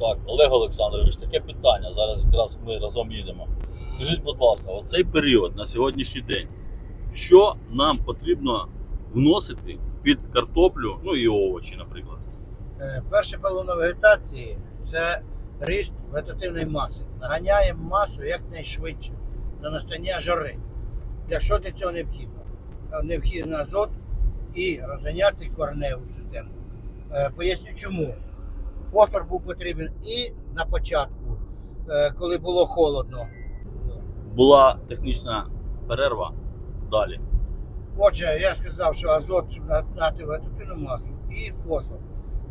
Так, Олег Олександрович, таке питання. Зараз якраз ми разом їдемо. Скажіть, будь ласка, оцей період на сьогоднішній день, що нам потрібно вносити під картоплю, ну і овочі, наприклад? Е, Перше палено вегетації це ріст вегетативної маси. Наганяємо масу якнайшвидше до настання жари. Для що для цього необхідно? Е, Необхідно азот і розганяти кореневу систему. Е, Поясню чому. Фосфор був потрібен і на початку, е, коли було холодно. Була технічна перерва далі. Отже, я сказав, що азот щоб нагнати масу і фосфор.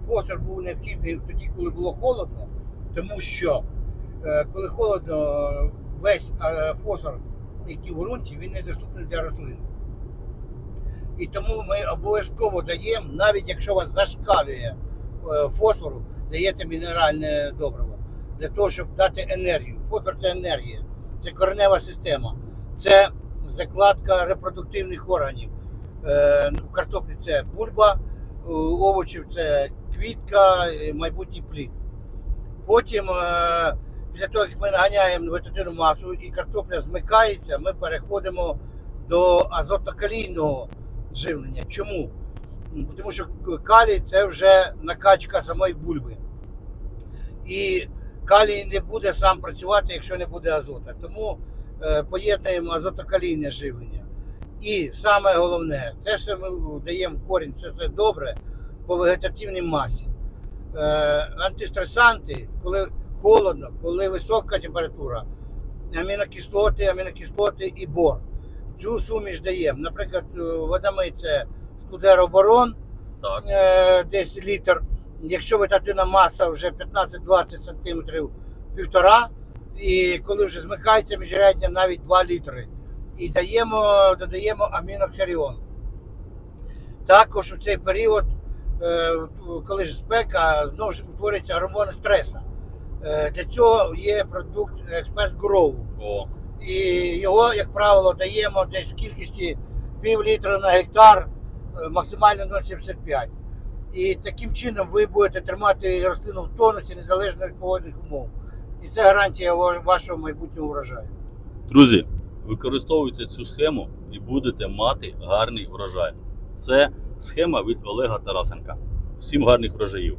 Фосфор був необхідний тоді, коли було холодно, тому що е, коли холодно, весь е, фосфор, який в ґрунті, він недоступний для рослин. І тому ми обов'язково даємо, навіть якщо у вас зашкалює фосфору, даєте мінеральне добриво для того, щоб дати енергію. Фосфор це енергія, це коренева система, це закладка репродуктивних органів. Е, У картоплі це бульба, у овочів це квітка, е, майбутній плід. Потім, е, після того, як ми наганяємо вегетативну масу і картопля змикається, ми переходимо до азотно-калійного живлення. Чому? Тому що калій це вже накачка самої бульби. І калій не буде сам працювати, якщо не буде азота. Тому е, поєднуємо азотокалійне живлення. І саме головне, це все ми даємо корінь, це все добре по вегетативній масі. Е, антистресанти, коли холодно, коли висока температура, амінокислоти, амінокислоти і бор. Цю суміш даємо. Наприклад, е, водами це скудероборон, десь літр. Якщо вегетативна маса вже 15-20 см півтора, і коли вже змикається міжряддя навіть 2 літри. І даємо, додаємо аміноксаріон. Також у цей період, е, коли ж спека, знову ж утворюється гормон стресу. Е, Для цього є продукт експерт. О, І його, як правило, даємо десь в кількості пів літра на гектар, е, максимально 0,75. І таким чином ви будете тримати рослину в тонусі незалежно від погодних умов. І це гарантія вашого майбутнього врожаю. друзі, використовуйте цю схему і будете мати гарний врожай. Це схема від Олега Тарасенка. Всім гарних врожаїв!